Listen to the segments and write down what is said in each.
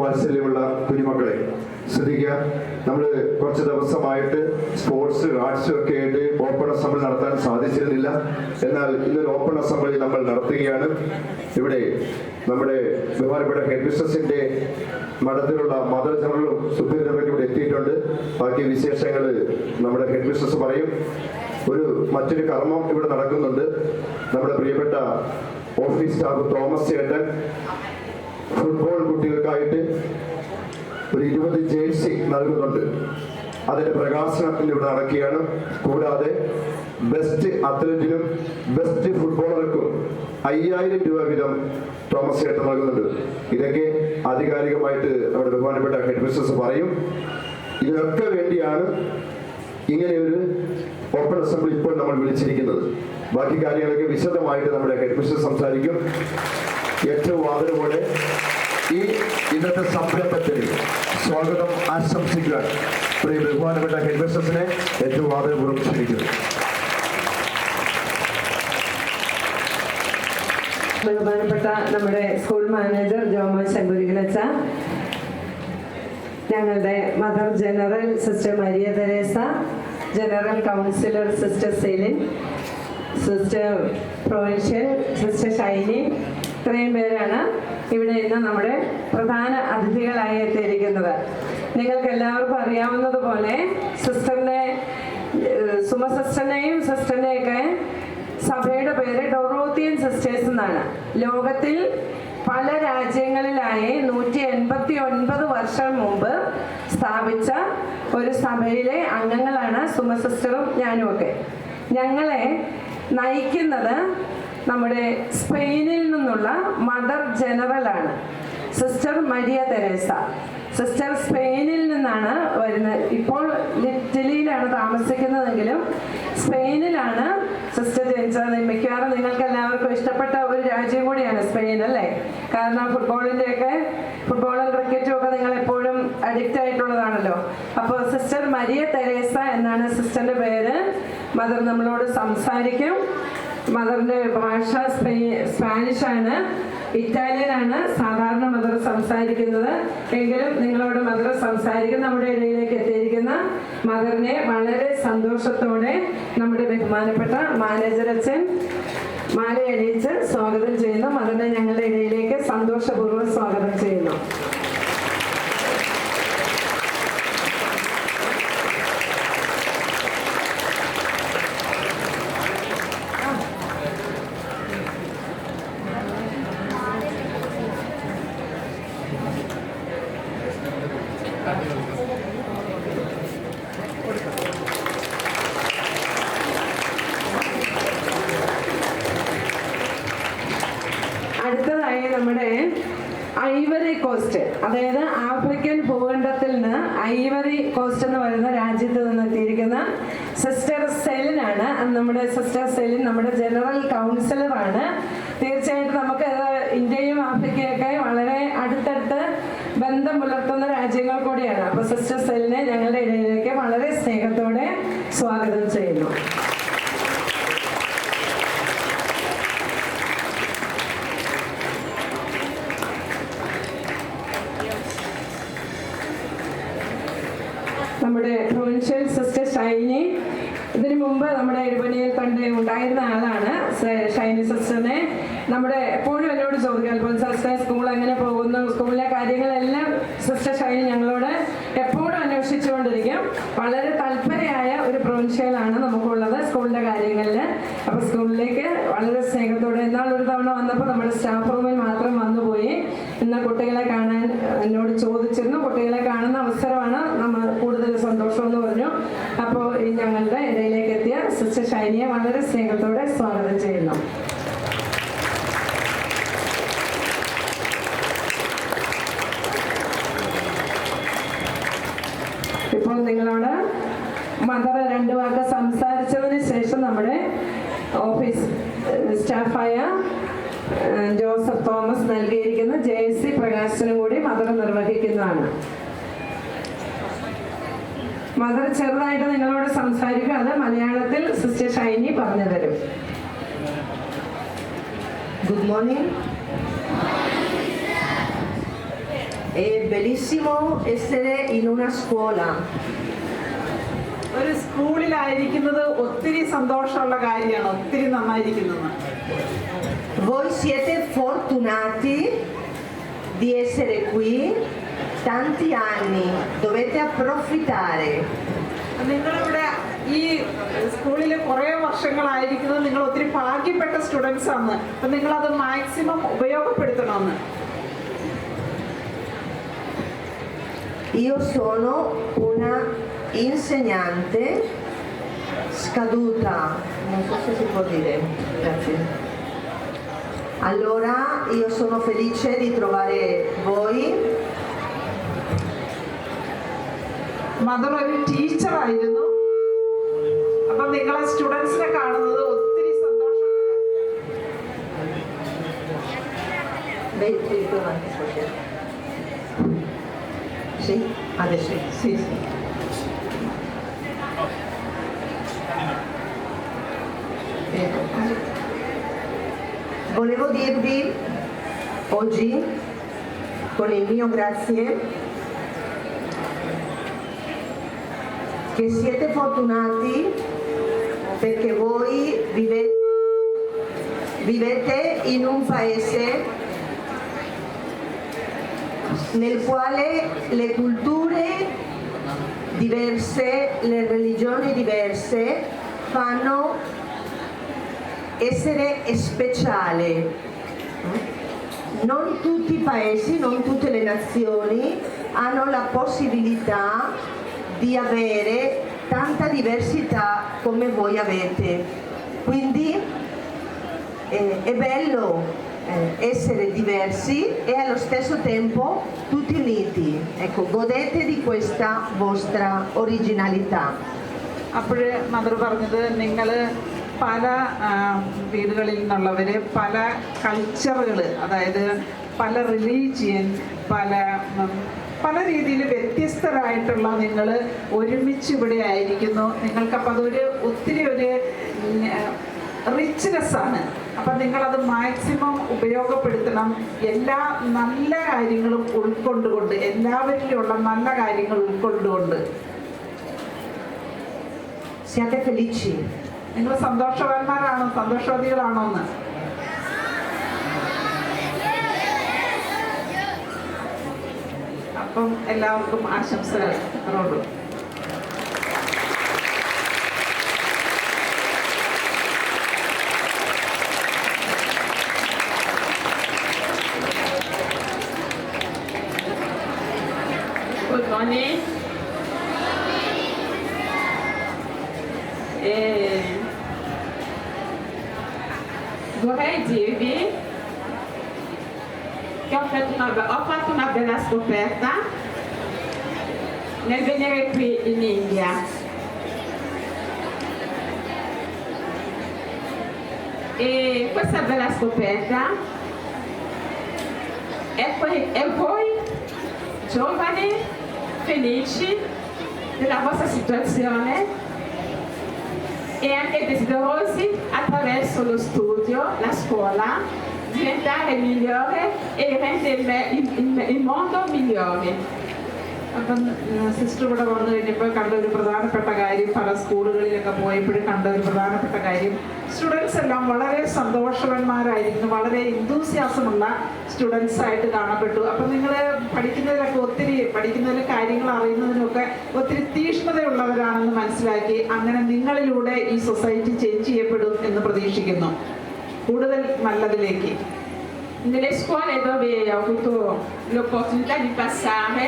വാത്സല്യമുള്ള കുഞ്ഞുമക്കളെ ശ്രദ്ധിക്കുക. നമ്മൾ കുറച്ച് ദിവസമായിട്ട് സ്പോർട്സ് ആർട്സും ഒക്കെ ആയിട്ട് ഓപ്പൺ അസംബ്ലി നടത്താൻ സാധിച്ചിരുന്നില്ല. എന്നാൽ ഇന്നൊരു ഓപ്പൺ അസംബ്ലി നമ്മൾ നടത്തുകയാണ്. ഇവിടെ നമ്മുടെ ബഹുമാനപ്പെട്ട ഹെഡ് മിസ്റ്റസിന്റെ മഠത്തിലുള്ള മദർ ജനറലും സുപ്രീംകോടതി ഇവിടെ എത്തിയിട്ടുണ്ട്. ബാക്കി വിശേഷങ്ങൾ നമ്മുടെ ഹെഡ് മിസ്റ്റസ് പറയും. ഒരു മറ്റൊരു കർമ്മം ഇവിടെ നടക്കുന്നുണ്ട്. നമ്മുടെ പ്രിയപ്പെട്ട ഓഫീസ് സ്റ്റാഫ് തോമസ് ചേട്ടൻ കുട്ടികൾക്കായിട്ട് ഒരു ഇരുപത് ജേഴ്സി നൽകുന്നുണ്ട്. അതിന്റെ പ്രകാശനത്തിൽ ഇന്ന് ഇവിടെ നടക്കുകയാണ്. കൂടാതെ ബെസ്റ്റ് അത്ലറ്റിനും ബെസ്റ്റ് ഫുട്ബോളർക്കും അയ്യായിരം രൂപ വീതം തോമസ് ചേട്ടൻ നൽകുന്നുണ്ട്. ഇതൊക്കെ ആധികാരികമായിട്ട് നമ്മുടെ ബഹുമാനപ്പെട്ട ഹെഡ് മിസ്റ്റേഴ്സ് പറയും. ഇതിനൊക്കെ വേണ്ടിയാണ് ഇങ്ങനെ ഒരു ഓപ്പൺ അസംബ്ലി ഇപ്പോൾ നമ്മൾ വിളിച്ചിരിക്കുന്നത്. ബാക്കി കാര്യങ്ങളൊക്കെ വിശദമായിട്ട് നമ്മുടെ ഹെഡ് മിസ്റ്റർ സംസാരിക്കും. ഏറ്റവും ആദരവോടെ ഈ ഇന്നത്തെ സംരംഭത്തിൽ സ്വാഗതം ആശംസിക്കാൻ പ്രിയ ബഹുമാനപ്പെട്ട ഹെഡ്മിസ്റ്റസിനെ ഏറ്റവും ആദരപൂർവം ക്ഷണിക്കുന്നു. ബഹുമാനപ്പെട്ട നമ്മുടെ സ്കൂൾ മാനേജർ ജോമോൻ ശങ്കുരികളച്ച ഞങ്ങളുടെ mother general sister Maria Teresa general councillor sister Celine sister provincial sister Shiny ഇത്രയും പേരാണ് ഇവിടെ ഇന്ന് നമ്മുടെ പ്രധാന അതിഥികളായി എത്തിയിരിക്കുന്നത്. നിങ്ങൾക്ക് എല്ലാവർക്കും അറിയാവുന്നതുപോലെ സിസ്റ്ററിനെ സുമ സിസ്റ്ററിനെയും സിസ്റ്ററിനെയൊക്കെ സഭയുടെ പേര് ഡൊറോത്തിയൻ സിസ്റ്റേഴ്സ് എന്നാണ്. ലോകത്തിൽ പല രാജ്യങ്ങളിലായി നൂറ്റി എൺപത്തി ഒൻപത് വർഷം മുമ്പ് സ്ഥാപിച്ച ഒരു സഭയിലെ അംഗങ്ങളാണ് സുമ സിസ്റ്ററും ഞാനും ഒക്കെ ഞങ്ങളെ നയിക്കുന്നത് നമ്മുടെ സ്പെയിനിൽ നിന്നുള്ള മദർ ജനറലാണ് സിസ്റ്റർ മരിയ തെരേസ. സിസ്റ്റർ സ്പെയിനിൽ നിന്നാണ് വരുന്നത്. ഇപ്പോൾ ഇറ്റലിയിലാണ് താമസിക്കുന്നതെങ്കിലും സ്പെയിനിലാണ് സിസ്റ്റർ ജനിച്ചത്. മിക്കവാറും നിങ്ങൾക്ക് എല്ലാവർക്കും ഇഷ്ടപ്പെട്ട ഒരു രാജ്യം കൂടിയാണ് സ്പെയിൻ അല്ലേ? കാരണം ഫുട്ബോളിന്റെയൊക്കെ ഫുട്ബോളും ക്രിക്കറ്റും ഒക്കെ നിങ്ങൾ എപ്പോഴും അഡിക്റ്റ് ആയിട്ടുള്ളതാണല്ലോ. അപ്പോൾ സിസ്റ്റർ മരിയ തെരേസ എന്നാണ് സിസ്റ്ററിന്റെ പേര്. മദർ നമ്മളോട് സംസാരിക്കും. മദറിന്റെ ഭാഷ ഇറ്റാലിയൻ ആണ് സാധാരണ മദർ സംസാരിക്കുന്നത്. എങ്കിലും നിങ്ങളോട് മദർ സംസാരിക്കുന്ന നമ്മുടെ ഇടയിലേക്ക് എത്തിയിരിക്കുന്ന മദറിനെ വളരെ സന്തോഷത്തോടെ നമ്മുടെ ബഹുമാനപ്പെട്ട മാനേജർ അച്ഛൻ മാല അണിയിച്ച് സ്വാഗതം ചെയ്യുന്നു. മദറിനെ ഞങ്ങളുടെ ഇടയിലേക്ക് സന്തോഷപൂർവം സ്വാഗതം ചെയ്യുന്നു അടുത്തതായി നമ്മുടെ ഐവറി കോസ്റ്റ് അതായത് ആഫ്രിക്കൻ ഭൂഖണ്ഡത്തിൽ നിന്ന് ഐവറി കോസ്റ്റ് എന്ന് പറയുന്ന രാജ്യത്ത് നിന്ന് എത്തിയിരിക്കുന്ന സിസ്റ്റർ സെലിനാണ് നമ്മുടെ സിസ്റ്റർ സെലിൻ നമ്മുടെ ജനറൽ കൗൺസിലറാണ് തീർച്ചയായിട്ടും നമുക്ക് ഇന്ത്യയും ആഫ്രിക്കയൊക്കെ വളരെ അടുത്തടുത്ത് ബന്ധം പുലർത്തുന്ന രാജ്യങ്ങൾ കൂടിയാണ്. അപ്പോൾ സിസ്റ്റർ സെലിനെ ഞങ്ങളുടെ ഇടയിലേക്ക് വളരെ സ്നേഹത്തോടെ സ്വാഗതം ചെയ്യുന്നു. Provincial sister Shiny. ഇതിനു മുമ്പ് നമ്മുടെ എഴുപണിയിൽ കണ്ട് ഉണ്ടായിരുന്ന ആളാണ് ഷൈനി സിസ്റ്ററിനെ. നമ്മുടെ എപ്പോഴും എന്നോട് ചോദിക്കും ഇപ്പോൾ സിസ്റ്റർ സ്കൂൾ എങ്ങനെ പോകുന്നു? സ്കൂളിലെ കാര്യങ്ങളെല്ലാം സിസ്റ്റർ ഷൈനി ഞങ്ങളോട് അന്വേഷിച്ചുകൊണ്ടിരിക്കും വളരെ തൽപരയായ ഒരു പ്രൊവിൻഷ്യലാണ് നമുക്കുള്ളത് സ്കൂളിന്റെ കാര്യങ്ങളിൽ. അപ്പൊ സ്കൂളിലേക്ക് വളരെ സ്നേഹത്തോടെ എന്നാൽ ഒരു തവണ വന്നപ്പോൾ നമ്മുടെ സ്റ്റാഫ് റൂമിൽ മാത്രം വന്നുപോയി. ഇന്ന് കുട്ടികളെ കാണാൻ എന്നോട് ചോദിച്ചിരുന്നു. കുട്ടികളെ കാണുന്ന അവസരമാണ് നമ്മൾ കൂടുതൽ സന്തോഷം എന്ന് പറഞ്ഞു. അപ്പോൾ ഞങ്ങളുടെ ഇടയിലേക്ക് എത്തിയ സിസ്റ്റർ ഷൈനിയെ വളരെ സ്നേഹത്തോടെ സ്വാഗതം ചെയ്യുന്നു ഇപ്പോൾ നിങ്ങളോട് മദർ രണ്ടു വാക്ക് സംസാരിച്ചതിന് ശേഷം നമ്മുടെ ഓഫീസ് സ്റ്റാഫായ ജോസഫ് തോമസ് നൽകിയിരിക്കുന്ന ജെ സി പ്രകാശനും കൂടി മദർ നിർവഹിക്കുന്നതാണ്. മദർ ചെറുതായിട്ട് നിങ്ങളോട് സംസാരിക്കും അത് മലയാളത്തിൽ സിസ്റ്റർ ഷൈനി പറഞ്ഞു തരും. Good morning È bellissimo essere in una scuola. ഒരു സ്കൂളിലായിരിക്കുന്നത് ഒത്തിരി സന്തോഷമുള്ള കാര്യമാണ് ഒത്തിരി നന്നായിരിക്കുന്നത്. Voi siete fortunati di essere qui tanti anni, dovete approfittare. നിങ്ങളിവിടെ ഈ സ്കൂളിൽ കുറേ വർഷങ്ങളായിരിക്കുന്നത് നിങ്ങൾ ഒത്തിരി ഭാഗ്യപ്പെട്ട സ്റ്റുഡൻസ് ആണ്. അപ്പം നിങ്ങളത് മാക്സിമം ഉപയോഗപ്പെടുത്തണമെന്ന്. Io sono insegnante scaduta, non so se si può dire, grazie. Allora io sono felice di trovare voi mother ഒരു ടീച്ചറായിരുന്നു അപ്പം നിങ്ങളെ സ്റ്റുഡൻസിനെ കാണുന്നത് ഒത്തിരി സന്തോഷം Beh, sì, più avanti, forse. Sì, adesso sì, sì. Volevo dirvi oggi, con il mio grazie, che siete fortunati perché voi vive- vivete in un paese nel quale le culture diverse, le religioni diverse fanno essere speciale. Non tutti i paesi, non tutte le nazioni hanno la possibilità di avere tanta diversità come voi avete. Quindi eh, è bello eh, essere diversi e allo stesso tempo tutti uniti. Ecco, godete di questa vostra originalità. പല വീടുകളിൽ നിന്നുള്ളവർ പല കൾച്ചറുകൾ അതായത് പല religion പല പല രീതിയിൽ വ്യത്യസ്തരായിട്ടുള്ള നിങ്ങൾ ഒരുമിച്ച് ഇവിടെ ആയിരിക്കുന്നു. നിങ്ങൾക്കപ്പോൾ അതൊരു ഒത്തിരി ഒരു റിച്ച്നെസ് ആണ്. അപ്പം നിങ്ങളത് മാക്സിമം ഉപയോഗപ്പെടുത്തണം. എല്ലാ നല്ല കാര്യങ്ങളും ഉൾക്കൊണ്ടുകൊണ്ട് എല്ലാവരിലുള്ള നല്ല കാര്യങ്ങൾ ഉൾക്കൊണ്ടുകൊണ്ട്. Siate felici. നിങ്ങൾ സന്തോഷവാന്മാരാണോ? സന്തോഷവതികളാണോ എന്ന് അപ്പം എല്ലാവർക്കും ആശംസകൾ. അത്രയുള്ളൂ scoperta nel venire qui in India. E questa bella scoperta è, que- è voi giovani, felici della vostra situazione e anche desiderosi attraverso lo studio, la scuola, diventare migliore e rendere il, il- il- mondo migliore. അപ്പം sister ഇവിടെ വന്നു കഴിഞ്ഞപ്പോൾ കണ്ട ഒരു പ്രധാനപ്പെട്ട കാര്യം പല സ്കൂളുകളിലൊക്കെ പോയപ്പോഴും കണ്ട ഒരു പ്രധാനപ്പെട്ട കാര്യം സ്റ്റുഡൻസ് എല്ലാം വളരെ സന്തോഷവാന്മാരായിരുന്നു വളരെ ഇന്തൂസിയാസമുള്ള സ്റ്റുഡൻസ് ആയിട്ട് കാണപ്പെട്ടു അപ്പം നിങ്ങൾ പഠിക്കുന്നതിലൊക്കെ ഒത്തിരി പഠിക്കുന്നതിൽ കാര്യങ്ങൾ അറിയുന്നതിനൊക്കെ ഒത്തിരി തീഷ്ണതയുള്ളവരാണെന്ന് മനസ്സിലാക്കി അങ്ങനെ നിങ്ങളിലൂടെ ഈ സൊസൈറ്റി ചേഞ്ച് ചെയ്യപ്പെടും എന്ന് പ്രതീക്ഷിക്കുന്നു കൂടുതൽ നല്ലതിലേക്ക് Nelle scuole dove ho avuto l'opportunità di passare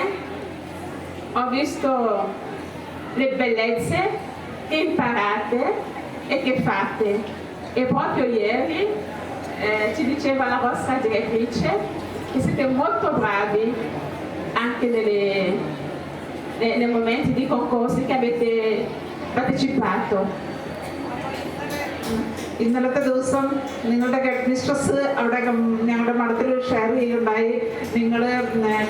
ho visto le bellezze imparate e che fatte. E proprio ieri eh, ci diceva la vostra direttrice che siete molto bravi anche nelle- nei, nei momenti di concorsi che avete partecipato. ഇന്നലത്തെ ദിവസം നിങ്ങളുടെ head mistress അവിടെ ഞങ്ങളുടെ മഠത്തിൽ share ചെയ്യുകയുണ്ടായി നിങ്ങൾ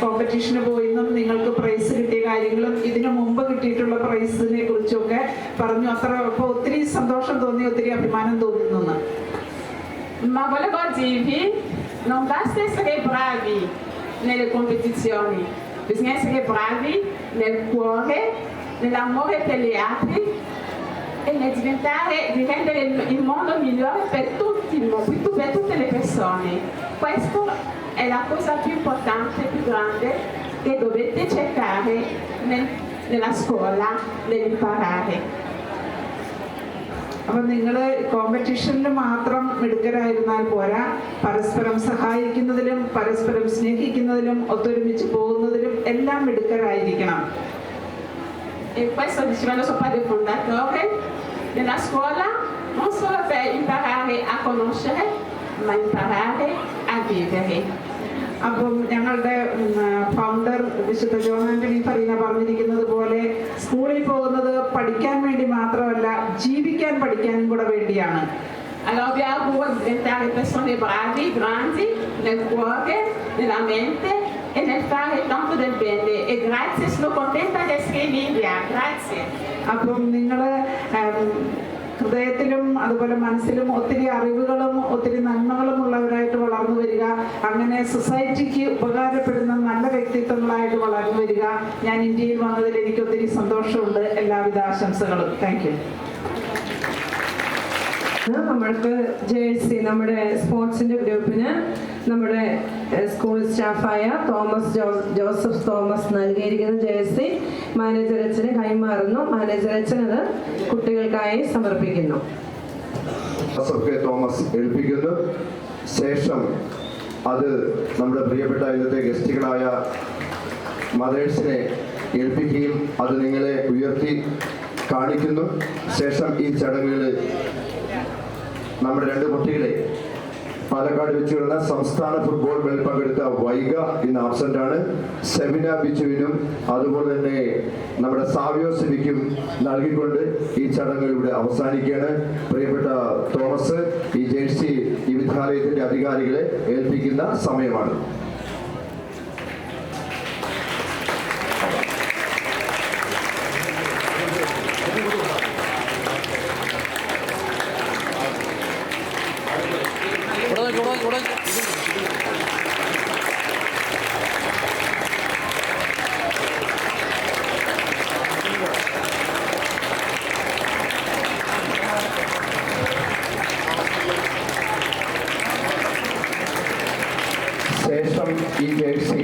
കോമ്പറ്റീഷന് പോയെന്നും നിങ്ങൾക്ക് price കിട്ടിയ കാര്യങ്ങളും ഇതിനു മുമ്പ് കിട്ടിയിട്ടുള്ള പ്രൈസിനെ കുറിച്ചൊക്കെ പറഞ്ഞു അത്ര അപ്പോൾ ഒത്തിരി സന്തോഷം തോന്നി ഒത്തിരി അഭിമാനം തോന്നുന്നു nelle competizioni. Bisogna essere bravi nel cuore, nell'amore per gli altri e nel diventare, di rendere il- il mondo migliore per tutti, il mo- per tutte le persone. Questa è la cosa più importante, più grande che dovete cercare nel- nella scuola, nell'imparare. അപ്പം നിങ്ങൾ കോമ്പറ്റീഷനിൽ മാത്രം മിടുക്കരായിരുന്നാൽ പോരാ പരസ്പരം സഹായിക്കുന്നതിലും പരസ്പരം സ്നേഹിക്കുന്നതിലും ഒത്തൊരുമിച്ച് പോകുന്നതിലും എല്ലാം മിടുക്കരായിരിക്കണം E questo diceva il suo padre fondatore della scuola, non solo per imparare a conoscere, ma imparare a vivere. അപ്പം ഞങ്ങളുടെ ഫൗണ്ടർ വിശുദ്ധ ജോൺ ആന്റണി ഫറീന പറഞ്ഞിരിക്കുന്നത് പോലെ സ്കൂളിൽ പോകുന്നത് പഠിക്കാൻ വേണ്ടി മാത്രമല്ല ജീവിക്കാൻ പഠിക്കാനും കൂടെ വേണ്ടിയാണ് Allora abbiamo paura di diventare persone bravi, grandi, nel cuore, nella mente e nel fare tanto del bene. E grazie, sono contenta di essere in India. Grazie. അപ്പം ഹൃദയത്തിലും അതുപോലെ മനസ്സിലും ഒത്തിരി അറിവുകളും ഒത്തിരി നന്മകളും ഉള്ളവരായിട്ട് വളർന്നു വരിക അങ്ങനെ സൊസൈറ്റിക്ക് ഉപകാരപ്പെടുന്ന നല്ല വ്യക്തിത്വങ്ങളായിട്ട് വളർന്നു വരിക ഞാൻ ഇന്ത്യയിൽ വന്നതിൽ എനിക്ക് ഒത്തിരി സന്തോഷമുണ്ട് എല്ലാവിധ ആശംസകളും താങ്ക് യു നമ്മൾക്ക് ജേഴ്സി നമ്മുടെ സ്പോർട്സിന്റെ ഗ്രൂപ്പിന് നമ്മുടെ സ്കൂൾ സ്റ്റാഫായ തോമസ് ജോസഫ് തോമസ് നൽകിയിരിക്കുന്ന ജേഴ്സി മാനേജർ അച്ഛന് കൈമാറുന്നു. മാനേജർ അച്ഛൻ അത് കുട്ടികൾക്കായി സമർപ്പിക്കുന്നു. തോമസ് ഏൽപ്പിക്കുന്നു. ശേഷം അത് നമ്മുടെ പ്രിയപ്പെട്ട ഇന്നത്തെ ഗസ്റ്റുകളായ മദേഴ്സിനെ ഏൽപ്പിക്കുകയും അത് നിങ്ങളെ ഉയർത്തി കാണിക്കുന്നു. ശേഷം ഈ ചടങ്ങുകൾ നമ്മുടെ രണ്ട് കുട്ടികളെ പാലക്കാട് വെച്ച് വരുന്ന സംസ്ഥാന ഫുട്ബോൾ മേൽ പങ്കെടുത്ത വൈഗ ഇന്ന് ആബ്സെന്റ് ആണ്. സെമിന ബിജുവിനും അതുപോലെ തന്നെ നമ്മുടെ സാവിയോ സിനിക്കും നൽകിക്കൊണ്ട് ഈ ചടങ്ങ് ഇവിടെ അവസാനിക്കുകയാണ്. പ്രിയപ്പെട്ട തോമസ് ഈ ജേഴ്സി ഈ വിദ്യാലയത്തിന്റെ അധികാരികളെ ഏൽപ്പിക്കുന്ന സമയമാണ് ശേഷം ഈ ജേഴ്സി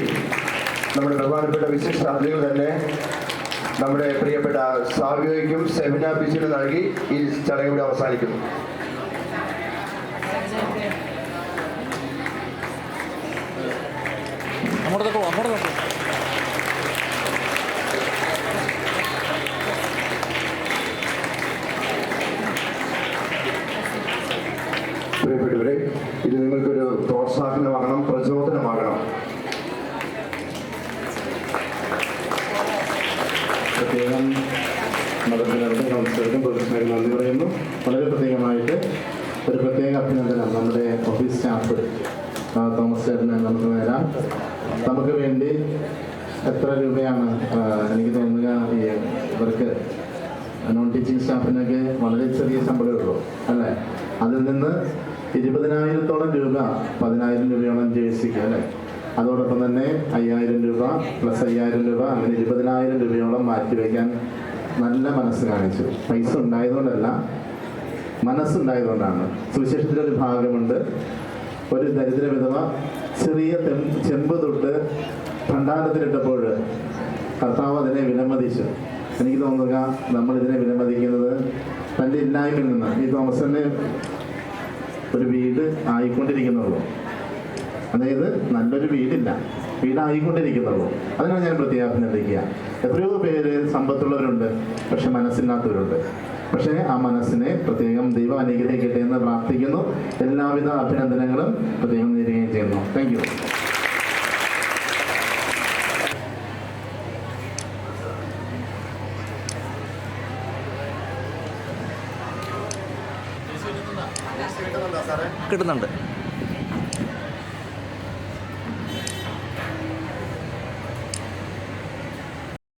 നമ്മുടെ ബഹുമാനപ്പെട്ട വിശിഷ്ട തന്നെ നമ്മുടെ പ്രിയപ്പെട്ട സാവിയോയ്ക്കും സെമിനാർ ബിസിനും നൽകി ഈ ചടങ്ങ് ഇവിടെ അവസാനിക്കുന്നു. അഭിനന്ദനം നമ്മുടെ ഓഫീസ് സ്റ്റാഫ് തോമസ് ചേട്ടന് നമുക്ക് വരാം. നമുക്ക് വേണ്ടി എത്ര രൂപയാണ് എനിക്ക് തോന്നുക ഈ ഇവർക്ക് നോൺ ടീച്ചിങ് സ്റ്റാഫിനൊക്കെ വളരെ ചെറിയ ശമ്പളമേ ഉള്ളൂ അല്ലേ? അതിൽ നിന്ന് ഇരുപതിനായിരത്തോളം രൂപ പതിനായിരം രൂപയോളം ജേഴ്സിക്ക് അല്ലേ? അതോടൊപ്പം തന്നെ അയ്യായിരം രൂപ പ്ലസ് അയ്യായിരം രൂപ അങ്ങനെ ഇരുപതിനായിരം രൂപയോളം മാറ്റിവെക്കാൻ നല്ല മനസ്സ് കാണിച്ചു. പൈസ ഉണ്ടായതുകൊണ്ടല്ല മനസ്സുണ്ടായതുകൊണ്ടാണ്. സുവിശേഷത്തിന്റെ ഒരു ഭാഗമുണ്ട്. ഒരു ദരിദ്ര വിധവ ചെറിയ ചെമ്പ് തൊട്ട് ഭണ്ഡാരത്തിലിട്ടപ്പോൾ കർത്താവ് അതിനെ വിലമതിച്ചു. എനിക്ക് തോന്നുക നമ്മൾ ഇതിനെ വിലമതിക്കുന്നത് തന്റെ ഇല്ലായ്മയിൽ നിന്ന്. ഈ തോമസിന് ഒരു വീട് ആയിക്കൊണ്ടിരിക്കുന്നുള്ളൂ. അതായത് നല്ലൊരു വീടില്ല. വീടായിക്കൊണ്ടിരിക്കുന്നുള്ളൂ. അതിനാണ് ഞാൻ പ്രത്യേകം എത്രയോ പേര് സമ്പത്തുള്ളവരുണ്ട് പക്ഷെ മനസ്സില്ലാത്തവരുണ്ട്. പക്ഷേ ആ മനസ്സിനെ പ്രത്യേകം ദൈവം അനുഗ്രഹിക്കട്ടെ എന്ന് പ്രാർത്ഥിക്കുന്നു. എല്ലാവിധ അഭിനന്ദനങ്ങളും പ്രത്യേകം നേരുകയും ചെയ്യുന്നു. താങ്ക് യു കിട്ടുന്നുണ്ട്.